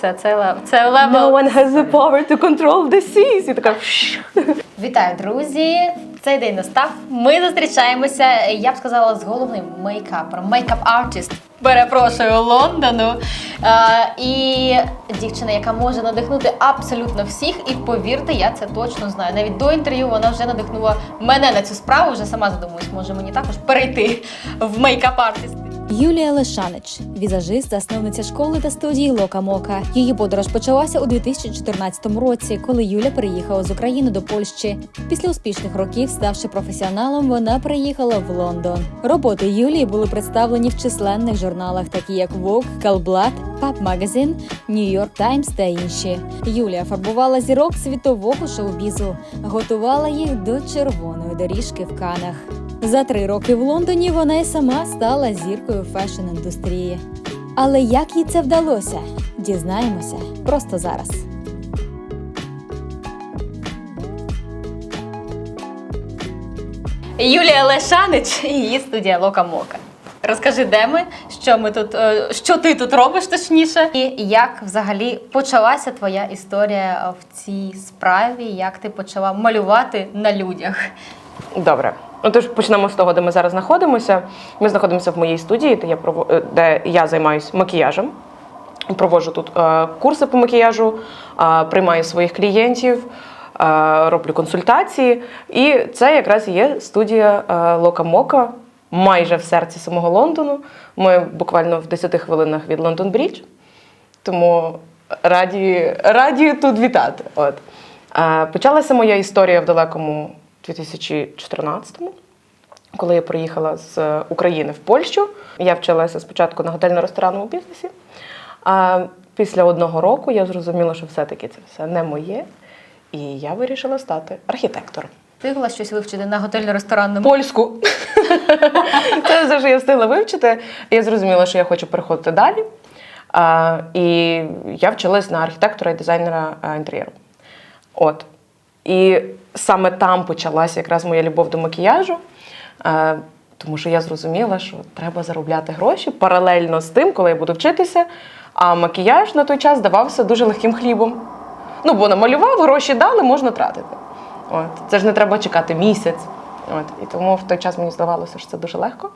Все, це, лев- це левел. No one has the power to control the seas. І така Вітаю, друзі! Цей день настав. Ми зустрічаємося, я б сказала, з головним мейкапером, мейкап-артист. Перепрошую Лондону. Е, і дівчина, яка може надихнути абсолютно всіх. І повірте, я це точно знаю. Навіть до інтерв'ю вона вже надихнула мене на цю справу. Вже сама задумуюсь, може мені також перейти в мейкап-артист. Юлія Лешанич, візажист, засновниця школи та студії Лока Мока. Її подорож почалася у 2014 році, коли Юля переїхала з України до Польщі. Після успішних років, ставши професіоналом, вона приїхала в Лондон. Роботи Юлії були представлені в численних журналах, такі як Vogue, Calblad, Pub Magazine, New York Times та інші. Юлія фарбувала зірок світового шоу-бізу, готувала їх до червоної доріжки в Канах. За три роки в Лондоні вона й сама стала зіркою фешн-індустрії. Але як їй це вдалося? Дізнаємося просто зараз. Юлія Лешанич і її студія Лока Мока. Розкажи, де ми, що ми тут, е, що ти тут робиш точніше, і як взагалі почалася твоя історія в цій справі, як ти почала малювати на людях? Добре. Ну, тож почнемо з того, де ми зараз знаходимося. Ми знаходимося в моїй студії, де я е, де я займаюся макіяжем. Проводжу тут е, курси по макіяжу, е, приймаю своїх клієнтів, роблю консультації. І це якраз є студія Лока Мока, майже в серці самого Лондону. Ми буквально в 10 хвилинах від Лондон Брідж. Тому раді, раді тут вітати. От. Почалася моя історія в далекому 2014-му, коли я приїхала з України в Польщу. Я вчилася спочатку на готельно-ресторанному бізнесі. А після одного року я зрозуміла, що все-таки це все не моє. І я вирішила стати архітектором. Встигла щось вивчити на готельно-ресторанному. Польську. Це все, що я встигла вивчити. Я зрозуміла, що я хочу переходити далі. А, і я вчилась на архітектора і дизайнера інтер'єру. От. І саме там почалася якраз моя любов до макіяжу. Тому що я зрозуміла, що треба заробляти гроші паралельно з тим, коли я буду вчитися. А макіяж на той час здавався дуже легким хлібом. Ну, бо намалював, гроші дали, можна тратити. От. Це ж не треба чекати місяць. От. І тому в той час мені здавалося, що це дуже легко.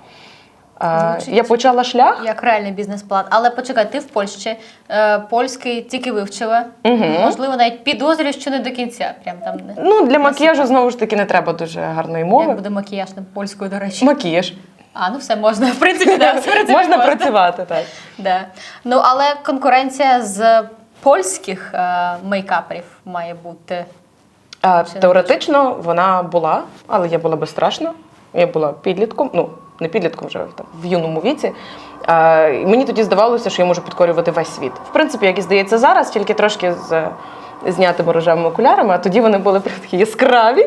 Звучить. я почала шлях. Як реальний бізнес-план. Але почекай, ти в Польщі, е, польський тільки вивчила. Мгм. Можливо, навіть підозрюю, що не до кінця. Прям там не. Ну, для макіяжу знову ж таки не треба дуже гарної мови. Як буде макіяж на польською, до речі. Макіяж. А, ну все, можна. В принципі, да, в принципі, Можна працювати, так. Да. Ну, але конкуренція з польських е, мейкаперів має бути. Теоретично вона була, але я була безстрашна. Я була підлітком, ну не підлітком вже там, в юному віці. А, і мені тоді здавалося, що я можу підкорювати весь світ. В принципі, як і здається зараз, тільки трошки з знятими рожевими окулярами, а тоді вони були прям такі яскраві.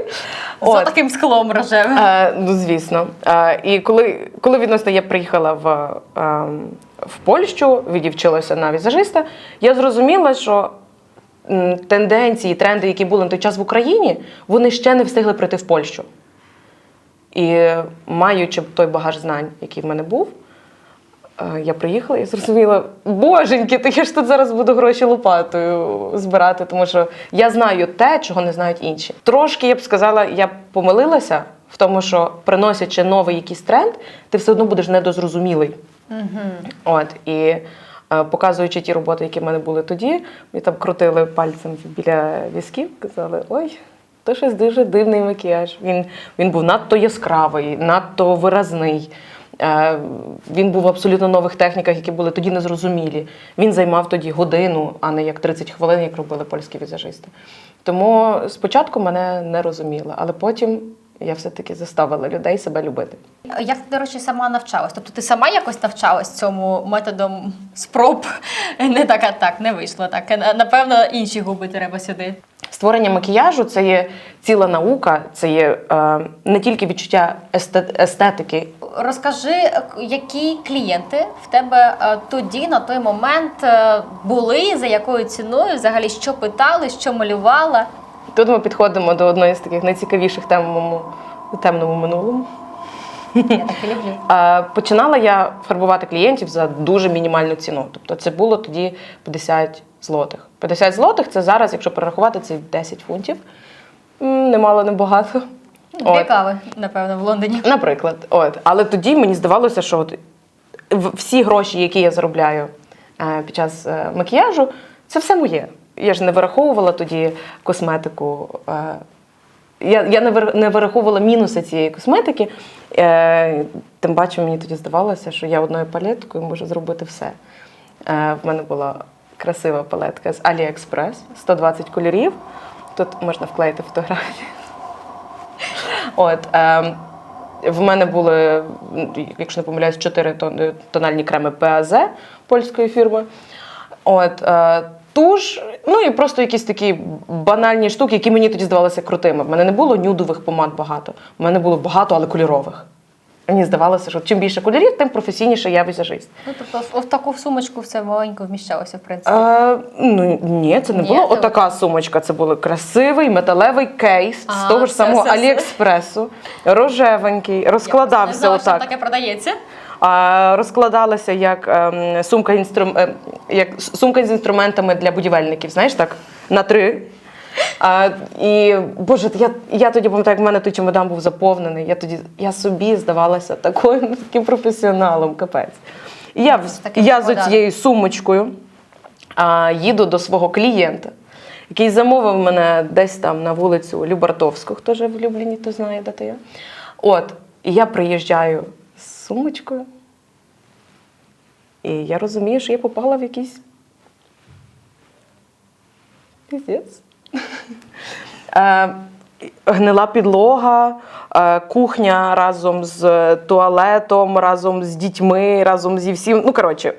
За таким склом рожевим. Е, ну, звісно. Е, і коли, коли відносно я приїхала в, е, в Польщу, відівчилася на візажиста, я зрозуміла, що тенденції, тренди, які були на той час в Україні, вони ще не встигли прийти в Польщу. І маючи той багаж знань, який в мене був, е, я приїхала і зрозуміла, боженьки, то я ж тут зараз буду гроші лопатою збирати, тому що я знаю те, чого не знають інші. Трошки я б сказала, я б помилилася в тому, що приносячи новий якийсь тренд, ти все одно будеш недозрозумілий. От і е, показуючи ті роботи, які в мене були тоді, мені там крутили пальцем біля візків, казали: ой. То щось дуже дивний макіяж. Він, він був надто яскравий, надто виразний. Е, він був в абсолютно нових техніках, які були тоді незрозумілі. Він займав тоді годину, а не як 30 хвилин, як робили польські візажисти. Тому спочатку мене не розуміли, але потім я все-таки заставила людей себе любити. Як ти, до речі, сама навчалась? Тобто ти сама якось навчалась цьому методом спроб? Не так, а так, не вийшло так. Е, Напевно, інші губи треба сюди. Створення макіяжу це є ціла наука, це є е, не тільки відчуття естетики. Розкажи, які клієнти в тебе е, тоді, на той момент, е, були, за якою ціною, взагалі, що питали, що малювала? Тут ми підходимо до одної з таких найцікавіших тем в моєму темному минулому. Я так і люблю. Починала я фарбувати клієнтів за дуже мінімальну ціну. Тобто це було тоді 50 злотих. 50 злотих це зараз, якщо перерахувати, це 10 фунтів. Немало, небагато. Дві кави, напевно, в Лондоні. Наприклад, от. Але тоді мені здавалося, що от всі гроші, які я заробляю е, під час е, макіяжу, це все моє. Я ж не вираховувала тоді косметику. е, Я, я не, вир- не вираховувала мінуси цієї косметики. Е, тим паче, мені тоді здавалося, що я одною палеткою можу зробити все. Е, в мене була красива палетка з AliExpress, 120 кольорів. Тут можна вклеїти фотографії. От, е, в мене були, якщо не помиляюсь, чотири тон- тональні креми ПАЗ польської фірми. От, е, туш, ну і просто якісь такі банальні штуки, які мені тоді здавалися крутими. В мене не було нюдових помад багато. В мене було багато, але кольорових. Мені здавалося, що чим більше кольорів, тим професійніше я візажист. Ну, тобто, в таку сумочку все маленько вміщалося, в принципі. Е, ну, ні, це не Ні, було це отака сумочка. Це був красивий металевий кейс з А, того ж все, самого все, все. Аліекспресу, рожевенький, Не розкладався знала, що таке продається. Розкладалася як, ем, сумка, інструм... е, як сумка з інструментами для будівельників, знаєш так? На три. А, і Боже, я, я тоді пам'ятаю, як в мене той чемодан був заповнений. Я тоді я собі здавалася такою таким професіоналом, капець. І я, я з цією сумочкою а, їду до свого клієнта, який замовив мене десь там на вулицю Любартовську. Хто живе в Любліні, то знає, де то я. От, і я приїжджаю сумочкою. І я розумію, що я попала в якийсь. Піздець. Е, Гнила підлога, е, кухня разом з туалетом, разом з дітьми, разом зі всім. Ну, коротше,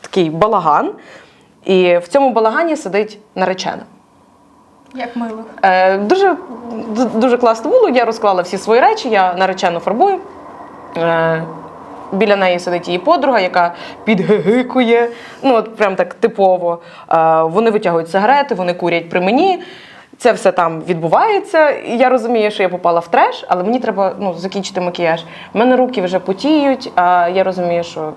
такий балаган. І в цьому балагані сидить наречена. Як мило. Е, дуже, дуже класно було. Я розклала всі свої речі, я наречену фарбую. Е, біля неї сидить її подруга, яка підгигикує. Ну, от прям так типово. Е, вони витягують сигарети, вони курять при мені. Це все там відбувається. Я розумію, що я попала в треш, але мені треба ну, закінчити макіяж. У мене руки вже потіють, а я розумію, що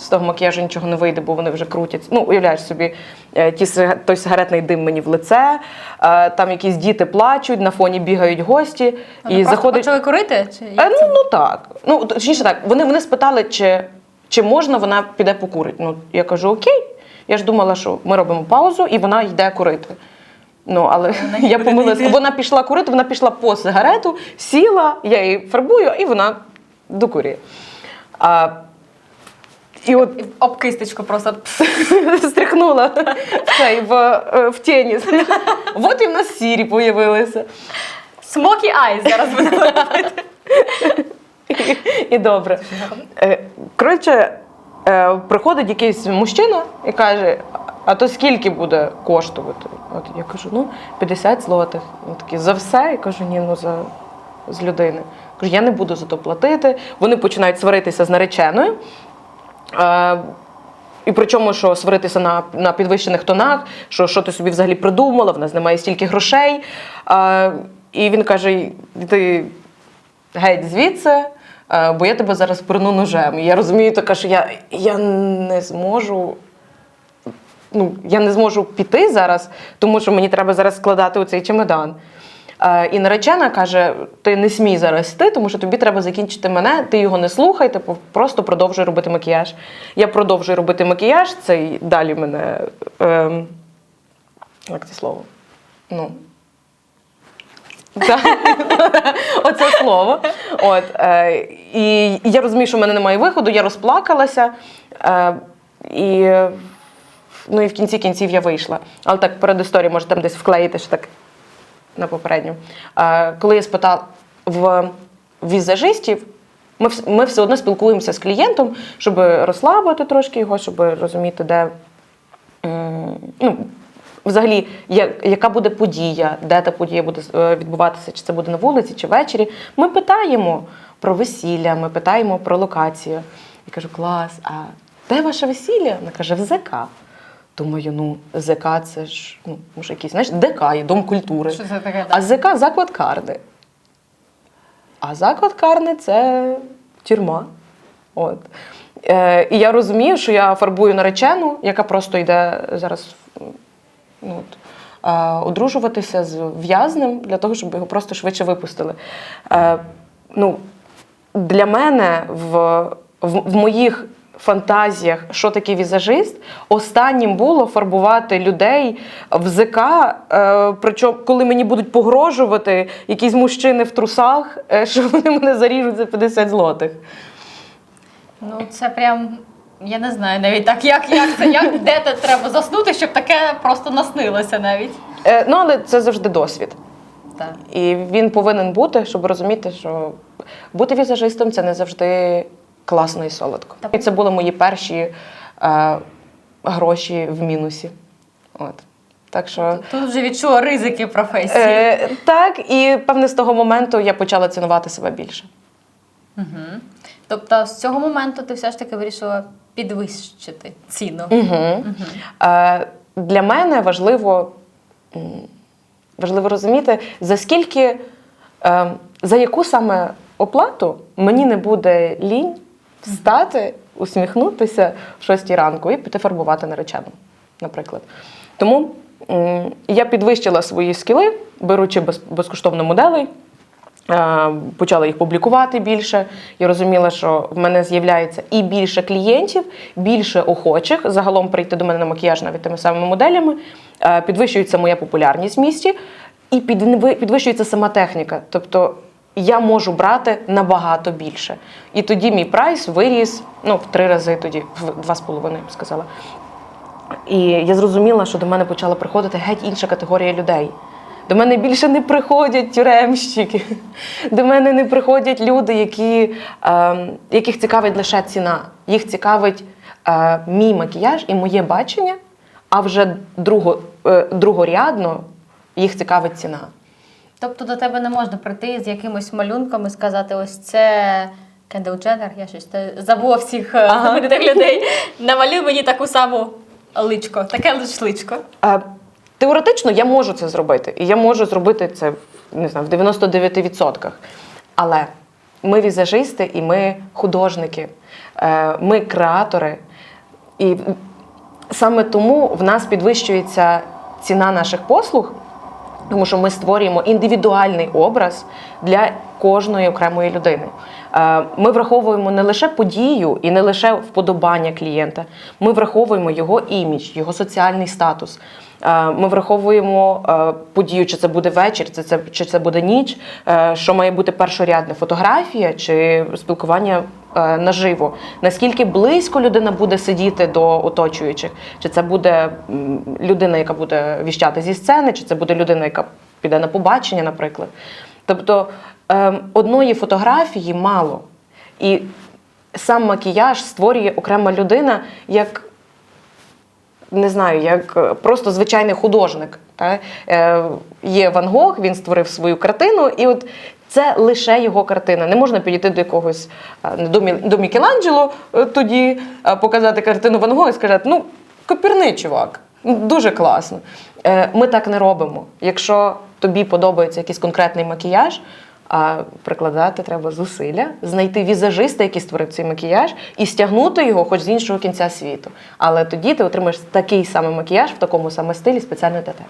з того макіяжу нічого не вийде, бо вони вже крутять. Ну, уявляєш собі, е, ті, той сигаретний дим мені в лице, е, там якісь діти плачуть, на фоні бігають гості. Вони і заходить. почали курити? Чи Е, як це? ну, ну так. Ну, точніше так, вони, вони спитали, чи, чи можна вона піде покурити. Ну, я кажу, окей. Я ж думала, що ми робимо паузу і вона йде курити. Ну, але я помилилася. Вона пішла курити, вона пішла по сигарету, сіла, я її фарбую, і вона докурює. А, і от Об кисточку просто. стряхнула в, цей, в, е, в тіні. От і в нас сірі появилися. Смокі айз зараз буде. І добре. Е, Коротше, е, приходить якийсь мужчина і каже: а то скільки буде коштувати? От я кажу, ну 50 злотих. Він такий, за все? Я кажу, ні, ну за з людини. Кажу, я не буду за то платити. Вони починають сваритися з нареченою. Е, і причому, що сваритися на, на підвищених тонах, що, що ти собі взагалі придумала, в нас немає стільки грошей. Е, і він каже: ти геть звідси, е, бо я тебе зараз перну ножем. І я розумію, така, що я, я не зможу. Ну, я не зможу піти зараз, тому що мені треба зараз складати оцей чемодан. Е, і наречена каже: ти не смій зараз йти, тому що тобі треба закінчити мене, ти його не слухай, ти просто продовжуй робити макіяж. Я продовжую робити макіяж, це й далі мене. ем, як це слово? Ну. Оце слово. От, е, і я розумію, що в мене немає виходу, я розплакалася. Е, і, ну, і в кінці кінців я вийшла. Але так, перед історією, може, там десь вклеїти ще так на попередню. Коли я спитала в візажистів, ми, ми все одно спілкуємося з клієнтом, щоб розслабити трошки його, щоб розуміти, де ну, взагалі, яка буде подія, де та подія буде е, відбуватися, чи це буде на вулиці, чи ввечері. Ми питаємо про весілля, ми питаємо про локацію. Я кажу, клас, а де ваше весілля? Вона каже, в ЗК. Думаю, ну, ЗК це ж ну, може якийсь, знаєш, ДК є, Дом культури. Що це таке? А ЗК заклад карни. А заклад карни це тюрма. От. Е, і я розумію, що я фарбую наречену, яка просто йде зараз ну, от, е, одружуватися з в'язнем для того, щоб його просто швидше випустили. Е, ну, для мене в, в, в моїх фантазіях, що таке візажист, останнім було фарбувати людей в ЗК, е, причому, коли мені будуть погрожувати якісь мужчини в трусах, е, що вони мене заріжуть за 50 злотих. Ну, це прям. Я не знаю навіть так, як, як це, як де це треба заснути, щоб таке просто наснилося навіть. Е, ну, але це завжди досвід. Так. І він повинен бути, щоб розуміти, що бути візажистом це не завжди класно і солодко. І це були мої перші е, гроші в мінусі. От. Так що. Тут вже відчула ризики професії. Е, так, і певне з того моменту я почала цінувати себе більше. Угу. Тобто з цього моменту ти все ж таки вирішила підвищити ціну. Угу. Е, для мене важливо, важливо розуміти, за скільки, е, за яку саме оплату мені не буде лінь встати, усміхнутися в 6 ранку і піти фарбувати наречену, наприклад. Тому я підвищила свої скіли, беручи без, безкоштовно моделей. Е, Почала їх публікувати більше. Я розуміла, що в мене з'являється і більше клієнтів, більше охочих загалом прийти до мене на макіяж навіть тими самими моделями. Е, Підвищується моя популярність в місті і підви- підвищується сама техніка. Тобто я можу брати набагато більше. І тоді мій прайс виріс ну, в три рази тоді, в два з половиною, я б сказала. І я зрозуміла, що до мене почала приходити геть інша категорія людей. До мене більше не приходять тюремщики. До мене не приходять люди, які, е, яких цікавить лише ціна. Їх цікавить е, мій макіяж і моє бачення, а вже друго, е, другорядно їх цікавить ціна. Тобто до тебе не можна прийти з якимось малюнком і сказати: ось це Кендел Дженнер, я щось забула всіх е, Ага. людей. Намалюй мені таку саму личко, таке личко. Е, Теоретично я можу це зробити, і я можу зробити це не знаю, в 99%. Але ми візажисти і ми художники, е, ми креатори. І саме тому в нас підвищується ціна наших послуг, тому що ми створюємо індивідуальний образ для кожної окремої людини. Е, Ми враховуємо не лише подію і не лише вподобання клієнта, ми враховуємо його імідж, його соціальний статус. Е, Ми враховуємо е, подію, чи це буде вечір, чи це, чи це буде ніч, що має бути першорядна фотографія чи спілкування наживо. Наскільки близько людина буде сидіти до оточуючих, чи це буде людина, яка буде віщати зі сцени, чи це буде людина, яка піде на побачення, наприклад. Тобто ем, одної фотографії мало. І сам макіяж створює окрема людина як не знаю, як е, просто звичайний художник. Та? Е, є Ван Гог, він створив свою картину, і от це лише його картина. Не можна підійти до якогось е, до, Мі- до Мікеланджело е, тоді, е, показати картину Ван Гога і сказати, ну, копірний чувак, дуже класно. Ми так не робимо. Якщо тобі подобається якийсь конкретний макіяж, а прикладати треба зусилля, знайти візажиста, який створив цей макіяж, і стягнути його хоч з іншого кінця світу. Але тоді ти отримаєш такий самий макіяж в такому саме стилі спеціально для тебе.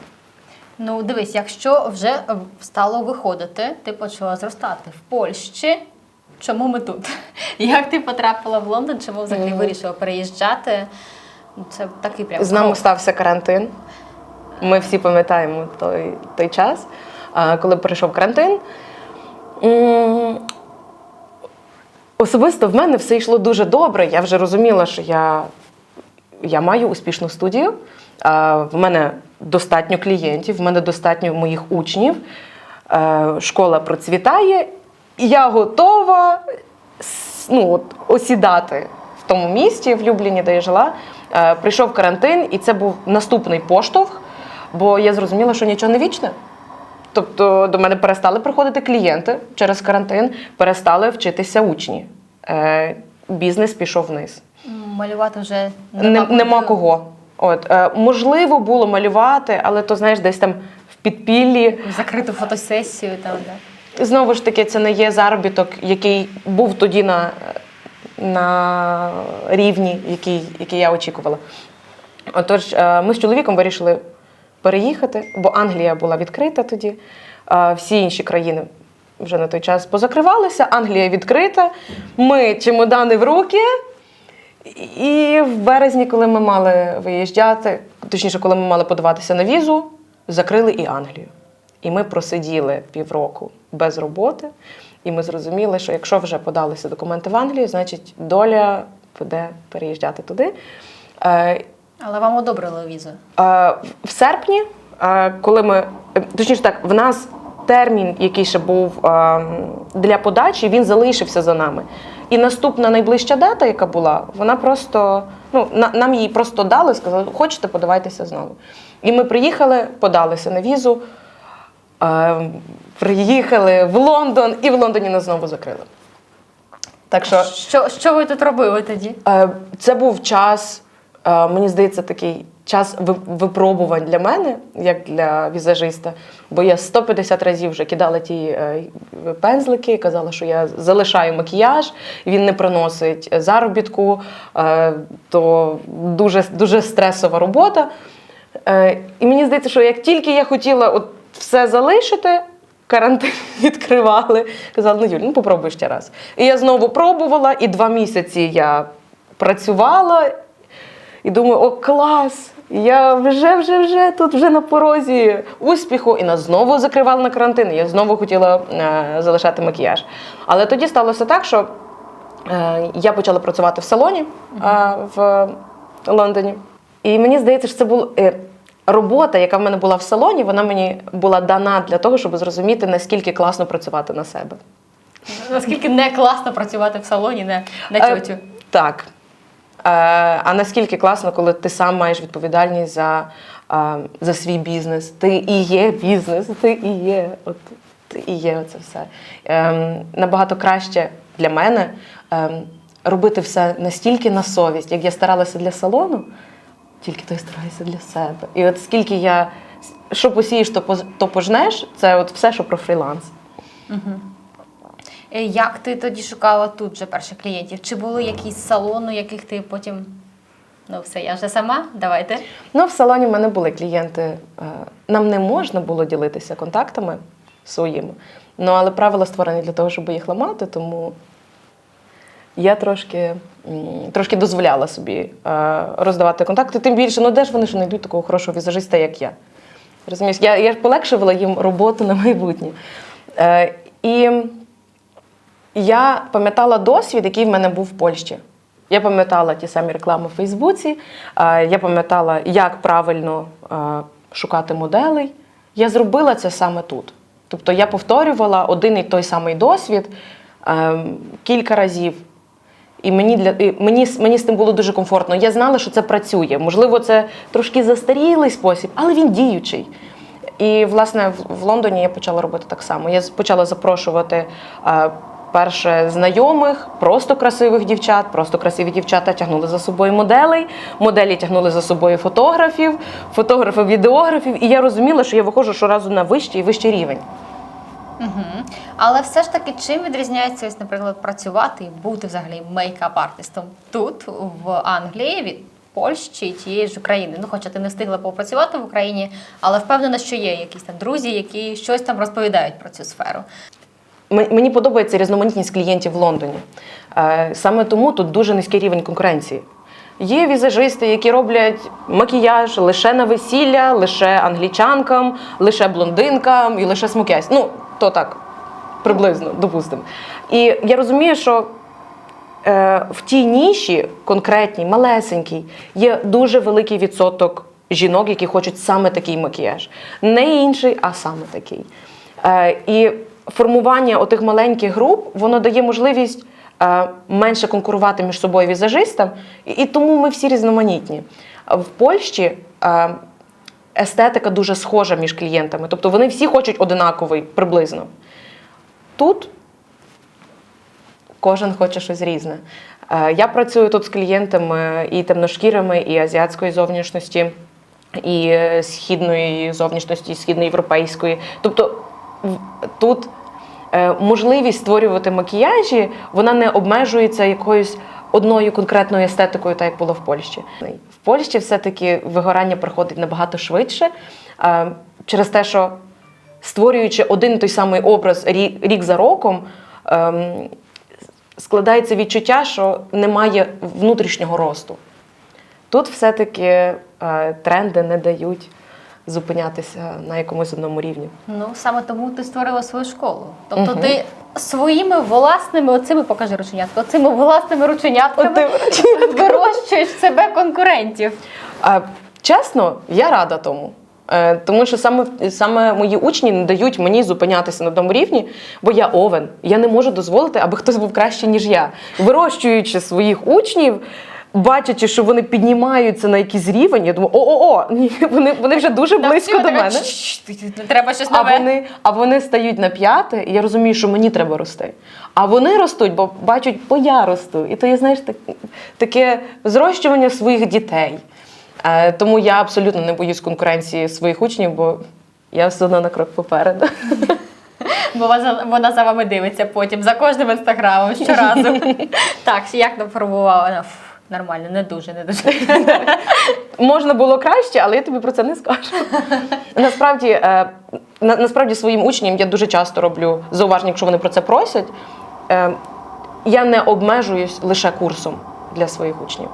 Ну, дивись, якщо вже е, стало виходити, ти почала зростати в Польщі. Чому ми тут? Як ти потрапила в Лондон? Чому взагалі вирішила переїжджати? Ну, Це такий прям З нами стався карантин. Ми всі пам'ятаємо той, той час, коли прийшов карантин. Особисто в мене все йшло дуже добре. Я вже розуміла, що я, я маю успішну студію. В мене достатньо клієнтів, в мене достатньо моїх учнів. е, Школа процвітає, і я готова ну, от, осідати в тому місті, в Любліні, де я жила. Е, Прийшов карантин, і це був наступний поштовх, бо я зрозуміла, що нічого не вічне. Тобто до мене перестали приходити клієнти через карантин, перестали вчитися учні. Е, бізнес пішов вниз. Малювати вже Нема, нема кого. От, е, можливо, було малювати, але то знаєш, десь там в підпіллі. Закриту фотосесію там, да. Знову ж таки, це не є заробіток, який був тоді на, на рівні, який, який я очікувала. Отож, е, ми з чоловіком вирішили переїхати, бо Англія була відкрита тоді. Е, Всі інші країни вже на той час позакривалися. Англія відкрита. Ми чемодани в руки. І в березні, коли ми мали виїжджати, точніше, коли ми мали подаватися на візу, закрили і Англію. І ми просиділи півроку без роботи. І ми зрозуміли, що якщо вже подалися документи в Англію, значить доля буде переїжджати туди. Е, Але вам одобрили візу. Е, В серпні, е, коли ми точніше так, в нас термін, який ще був е, для подачі, він залишився за нами. І наступна найближча дата, яка була, вона просто ну на- нам її просто дали, сказали, хочете, подавайтеся знову. І ми приїхали, подалися на візу, е, приїхали в Лондон, і в Лондоні нас знову закрили. Так що Що, що ви тут робили тоді? Е, Це був час, е, мені здається, такий час випробувань для мене, як для візажиста. Бо я 150 разів вже кидала ті е, пензлики, казала, що я залишаю макіяж, він не приносить заробітку, е, то дуже, дуже стресова робота. Е, І мені здається, що як тільки я хотіла от все залишити, карантин відкривали. Казали, ну Юль, ну попробуй ще раз. І я знову пробувала, і два місяці я працювала і думаю, о, клас! Я вже, вже, вже тут вже на порозі успіху, і нас знову закривали на карантин. і Я знову хотіла е, залишати макіяж. Але тоді сталося так, що е, я почала працювати в салоні е, в Лондоні. І мені здається, що це була е, робота, яка в мене була в салоні, вона мені була дана для того, щоб зрозуміти, наскільки класно працювати на себе. Наскільки не класно працювати в салоні на, на Е. Так. Е, а наскільки класно, коли ти сам маєш відповідальність за, е, за свій бізнес. Ти і є бізнес, ти і є. От, ти і є це все. Ем, набагато краще для мене ем, робити все настільки на совість, як я старалася для салону, тільки то я стараюся для себе. І от скільки я що посієш, то, пожнеш, це от все, що про фріланс. Е, Як ти тоді шукала тут вже перших клієнтів? Чи були якісь салони, яких ти потім. Ну, все, я вже сама, давайте. Ну, в салоні в мене були клієнти. е, Нам не можна було ділитися контактами своїми. Ну, але правила створені для того, щоб їх ламати, тому я трошки, трошки дозволяла собі е, роздавати контакти. Тим більше, ну де ж вони ж знайдуть такого хорошого візажиста, як я. Розумієш, я, я полегшувала їм роботу на майбутнє. Е, і я пам'ятала досвід, який в мене був в Польщі. Я пам'ятала ті самі реклами в Фейсбуці, е, я пам'ятала, як правильно е, шукати моделей. Я зробила це саме тут. Тобто я повторювала один і той самий досвід е, кілька разів. І мені для і мені, мені з тим було дуже комфортно. Я знала, що це працює. Можливо, це трошки застарілий спосіб, але він діючий. І, власне, в, в Лондоні я почала робити так само. Я почала запрошувати перше знайомих, просто красивих дівчат, просто красиві дівчата тягнули за собою моделей, моделі тягнули за собою фотографів, фотографів, відеографів. І я розуміла, що я виходжу щоразу на вищий і вищий рівень. Угу. Але все ж таки, чим відрізняється, ось, наприклад, працювати і бути взагалі мейкап-артистом тут, в Англії, від Польщі тієї ж України? Ну, хоча ти не встигла попрацювати в Україні, але впевнена, що є якісь там друзі, які щось там розповідають про цю сферу. Мені подобається різноманітність клієнтів в Лондоні. Е, Саме тому тут дуже низький рівень конкуренції. Є візажисти, які роблять макіяж лише на весілля, лише англічанкам, лише блондинкам і лише смокясь. Ну, то так, приблизно, допустимо. І я розумію, що е, в тій ніші, конкретній, малесенькій, є дуже великий відсоток жінок, які хочуть саме такий макіяж. Не інший, а саме такий. Е, і формування отих маленьких груп воно дає можливість е, менше конкурувати між собою візажистам, і, тому ми всі різноманітні. В Польщі е, естетика дуже схожа між клієнтами, тобто вони всі хочуть одинаковий приблизно. Тут кожен хоче щось різне. Е, Я працюю тут з клієнтами і темношкірими, і азіатської зовнішності, і східної зовнішності, і східноєвропейської. Тобто тут можливість створювати макіяжі, вона не обмежується якоюсь одною конкретною естетикою, так як було в Польщі. В Польщі все-таки вигорання проходить набагато швидше е, через те, що створюючи один той самий образ рік за роком, ем, складається відчуття, що немає внутрішнього росту. Тут все-таки е, тренди не дають зупинятися на якомусь одному рівні. Ну, саме тому ти створила свою школу. Тобто ти своїми власними, оцими покажи рученятка, оцими власними рученятками вирощуєш себе конкурентів. А, чесно, я рада тому. Е, Тому що саме, саме мої учні не дають мені зупинятися на одному рівні, бо я овен. Я не можу дозволити, аби хтось був краще, ніж я. Вирощуючи своїх учнів, бачачи, що вони піднімаються на якийсь рівень, я думаю, о-о-о, ні, вони, вони вже дуже близько до мене. «Чш, ти- ти- Треба щось А вони, а вони стають на п'яте, і я розумію, що мені треба рости. А вони ростуть, бо бачать, бо я росту. І то є, знаєш, так, таке зрощування своїх дітей. Е, тому я абсолютно не боюсь конкуренції своїх учнів, бо я все одно на крок попереду. Бо вона, за вами дивиться потім, за кожним інстаграмом, щоразу. так, як «Фу, Нормально, не дуже, не дуже. Можна було краще, але я тобі про це не скажу. насправді, е, на, насправді своїм учням я дуже часто роблю зауваження, якщо вони про це просять. Е, я не обмежуюсь лише курсом для своїх учнів.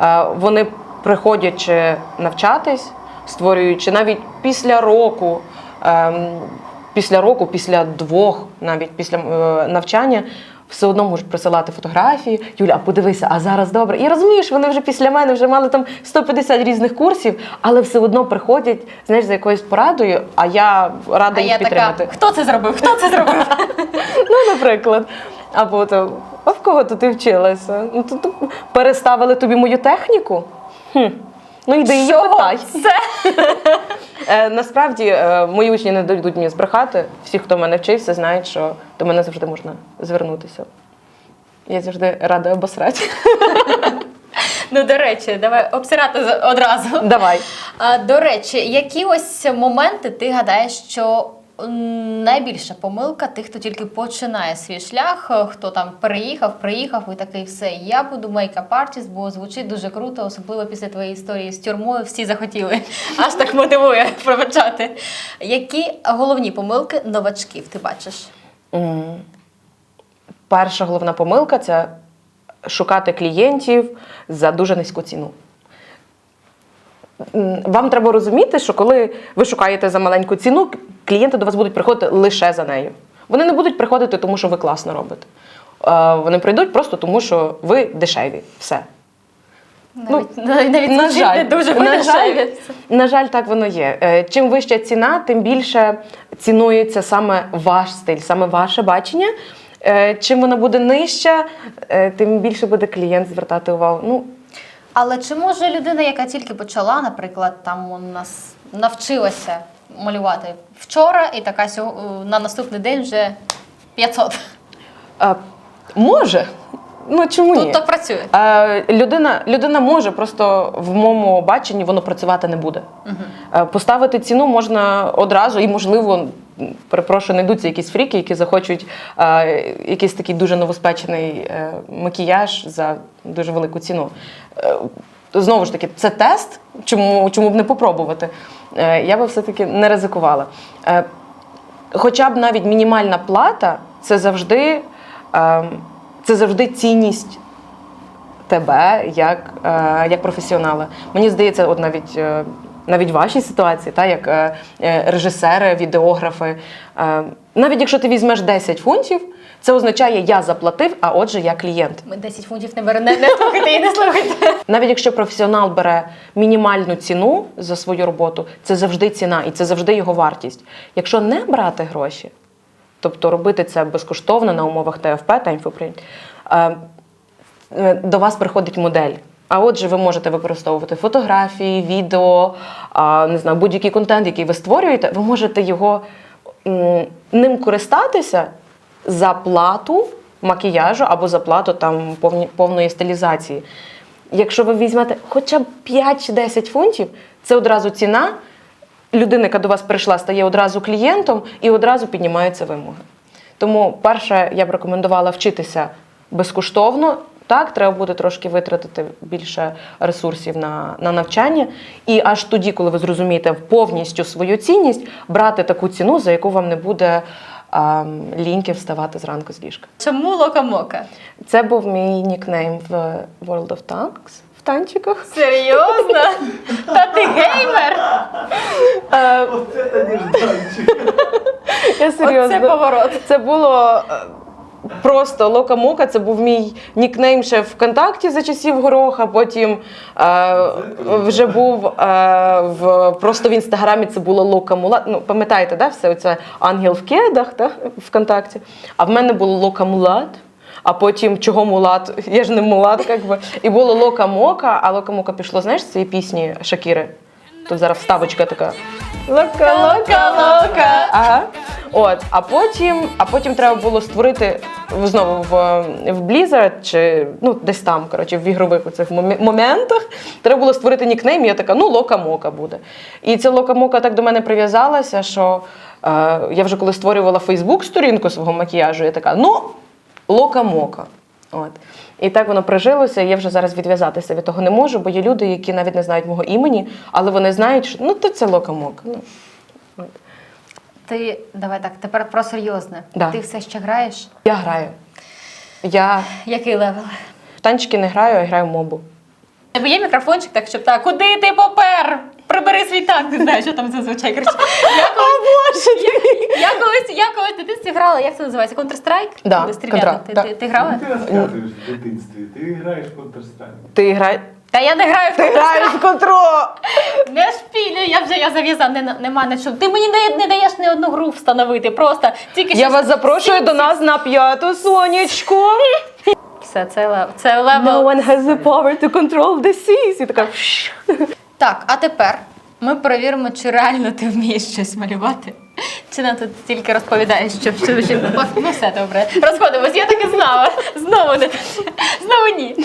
Е, вони приходячи навчатись, створюючи навіть після року. ем, Після року, після двох, навіть після е, навчання, все одно можуть присилати фотографії. Юля, а подивися, а зараз добре. І розумієш, вони вже після мене вже мали там 150 різних курсів, але все одно приходять, знаєш, за якоюсь порадою, а я рада А їх я така, підтримати. хто це зробив? Хто це зробив? Ну, наприклад. Або то, а в кого то ти вчилася? Ну, то, то переставили тобі мою техніку? Хм. Ну, йди її питай. це? Е, насправді, е, мої учні не дадуть мені збрехати. Всі, хто в мене вчився, знають, що до мене завжди можна звернутися. Я завжди рада обосрати. Ну, до речі, давай обсирати одразу. Давай. А, до речі, які ось моменти ти гадаєш, що найбільша помилка тих, хто тільки починає свій шлях, е, хто там переїхав, приїхав і такий все. Я буду мейкап-артіст, бо звучить дуже круто, особливо після твоєї історії з тюрмою. Всі захотіли. Аж так мотивує пробачати. Які головні помилки новачків ти бачиш? Перша головна помилка це шукати клієнтів за дуже низьку ціну. Вам треба розуміти, що коли ви шукаєте за маленьку ціну, клієнти до вас будуть приходити лише за нею. Вони не будуть приходити, тому що ви класно робите. Вони прийдуть просто тому, що ви дешеві. Все. Навіть, навіть, навіть На жаль, не дуже на жаль, на жаль, так воно є. Е, Чим вища ціна, тим більше цінується саме ваш стиль, саме ваше бачення. Е, Чим вона буде нижча, е, тим більше буде клієнт звертати увагу. Ну, Але чи може людина, яка тільки почала, наприклад, там у нас навчилася малювати вчора, і така сьо- на наступний день вже 500. е, може, ну чому ні? Так працює. Е, людина, людина може, просто в моєму баченні воно працювати не буде. Е, Поставити ціну можна одразу, і, можливо, перепрошую, знайдуться якісь фріки, які захочуть е, якийсь такий дуже новоспечений е, макіяж за дуже велику ціну. Е, Знову ж таки, це тест, чому, чому б не попробувати. Е, Я би все-таки не ризикувала. Е, Хоча б навіть мінімальна плата це завжди, ем, це завжди цінність тебе як, е, як професіонала. Мені здається, от навіть. Навіть в вашій ситуації, та, як е, е, режисери, відеографи. Е, навіть якщо ти візьмеш 10 фунтів, це означає, я заплатив, а отже, я клієнт. Ми 10 фунтів не беремо, не, не слухайте і не слухайте. Навіть якщо професіонал бере мінімальну ціну за свою роботу, це завжди ціна і це завжди його вартість. Якщо не брати гроші, тобто робити це безкоштовно на умовах ТФП for Print, е, е, до вас приходить модель. А отже, ви можете використовувати фотографії, відео, не знаю, будь-який контент, який ви створюєте, ви можете його ним користатися за плату макіяжу або за плату там повної стилізації. Якщо ви візьмете хоча б 5 чи 10 фунтів, це одразу ціна. Людина, яка до вас прийшла, стає одразу клієнтом і одразу піднімаються вимоги. Тому, перше, я б рекомендувала вчитися безкоштовно. Так, треба буде трошки витратити більше ресурсів на, на навчання. І аж тоді, коли ви зрозумієте повністю свою цінність, брати таку ціну, за яку вам не буде ем, ліньки вставати зранку з ліжка. Чому локамока? Це був мій нікнейм в World of Tanks в танчиках. Серйозно? Та ти геймер? Е, Оце та нежданчик. я серйозно. Оце поворот. Це було просто лока-мока. Це був мій нікнейм ще ВКонтакті за часів гороха. Потім е, вже був е, в просто в інстаграмі. Це було лока-мула. Ну, пам'ятаєте, да, все це ангел в кедах, да, ВКонтакті. А в мене було лока-мулат. А потім чого мулат? Я ж не мулат, як би. І було Лока-Мока, а Лока-Мока пішло, знаєш, з цієї пісні Шакіри. Тут зараз вставочка така. Лока, лока, лока. Ага. От, а потім, а потім треба було створити знову в, в Blizzard чи ну десь там, коротше, в ігрових оцих моментах. Треба було створити нікнейм. і Я така, ну Лока-Мока буде. І ця Лока-Мока так до мене прив'язалася, що е, я вже коли створювала Фейсбук сторінку свого макіяжу, я така, ну Лока-Мока. От. І так воно прижилося, я вже зараз відв'язатися від того не можу, бо є люди, які навіть не знають мого імені, але вони знають, що ну то це Лока-Мока. Ну, Ти давай так, тепер про серйозне. Да. Ти все ще граєш? я граю. Я Який левел? в танчики не граю, а граю в мобу. Тебе є мікрофончик, так щоб так, куди ти попер? Прибери свій танк, не знаю, що там зазвичай кричить. Я колись, я, я колись, я колись в дитинстві грала, як це називається? Counter-Strike? Да, Коли стріляти. Contra, Ти, да. ти, ти грала? Ну, Ти розказуєш в дитинстві, ти граєш в Counter-Strike. Ти грай... Та я не граю в Ти граєш в контро! Не шпілю, я вже я зав'язав, не, нема на що. Ти мені не, не даєш ні одну гру встановити, просто тільки Я що- вас запрошую до нас на п'яту сонечку. Все, це, лев- це No левел. one has the power to control the seas. І така. Так, а тепер ми перевіримо, чи реально ти вмієш щось малювати. Чи нам тут тільки розповідаєш, що що Ну все добре. Розходимось, я так і знала. Знову не знову ні.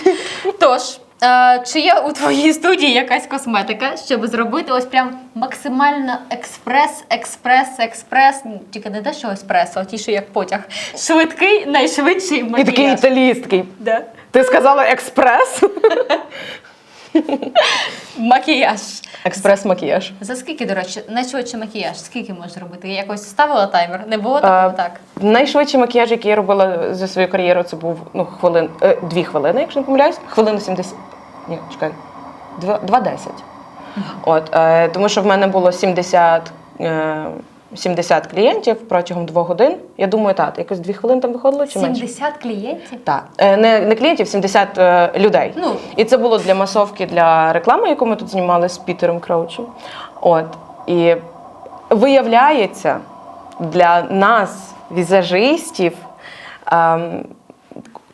Тож, е, чи є у твоїй студії якась косметика, щоб зробити ось прям максимально експрес, експрес, експрес, тільки не те, що еспресо, а ті, що як потяг. Швидкий, найшвидший І такий макіяж. італійський. Да. Ти сказала експрес? Макіяж. Експрес-макіяж. За скільки, до речі, найшвидший макіяж? Скільки можеш робити? Я якось ставила таймер? Не було такого так? Найшвидший макіяж, який я робила за свою кар'єру, це був ну, хвилин, е, дві хвилини, якщо не помиляюсь. Хвилину 70. Ні, чекай. Два- 2.10. От, е, тому що в мене було 70, е, 70 клієнтів протягом двох годин. Я думаю, так, якось дві хвилини там виходило чи менше? 70 клієнтів? Так, Е, не, не клієнтів, 70 е, людей. Ну. І це було для масовки для реклами, яку ми тут знімали з Пітером Кроучем. От. І виявляється, для нас, візажистів, ем,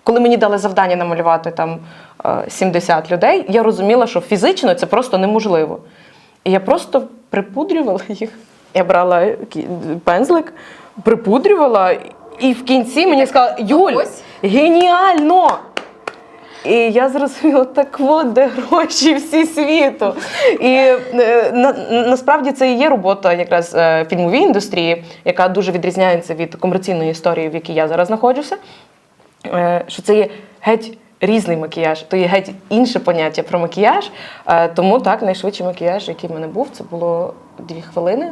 коли мені дали завдання намалювати там е, 70 людей, я розуміла, що фізично це просто неможливо. І я просто припудрювала їх. Я брала пензлик, припудрювала, і в кінці мені сказали, Юль, геніально! І я зрозуміла, так от де гроші всі світу. І е, на, насправді це і є робота якраз е, фільмовій індустрії, яка дуже відрізняється від комерційної історії, в якій я зараз знаходжуся. Е, Що це є геть різний макіяж, то є геть інше поняття про макіяж. Тому так, найшвидший макіяж, який в мене був, це було дві хвилини.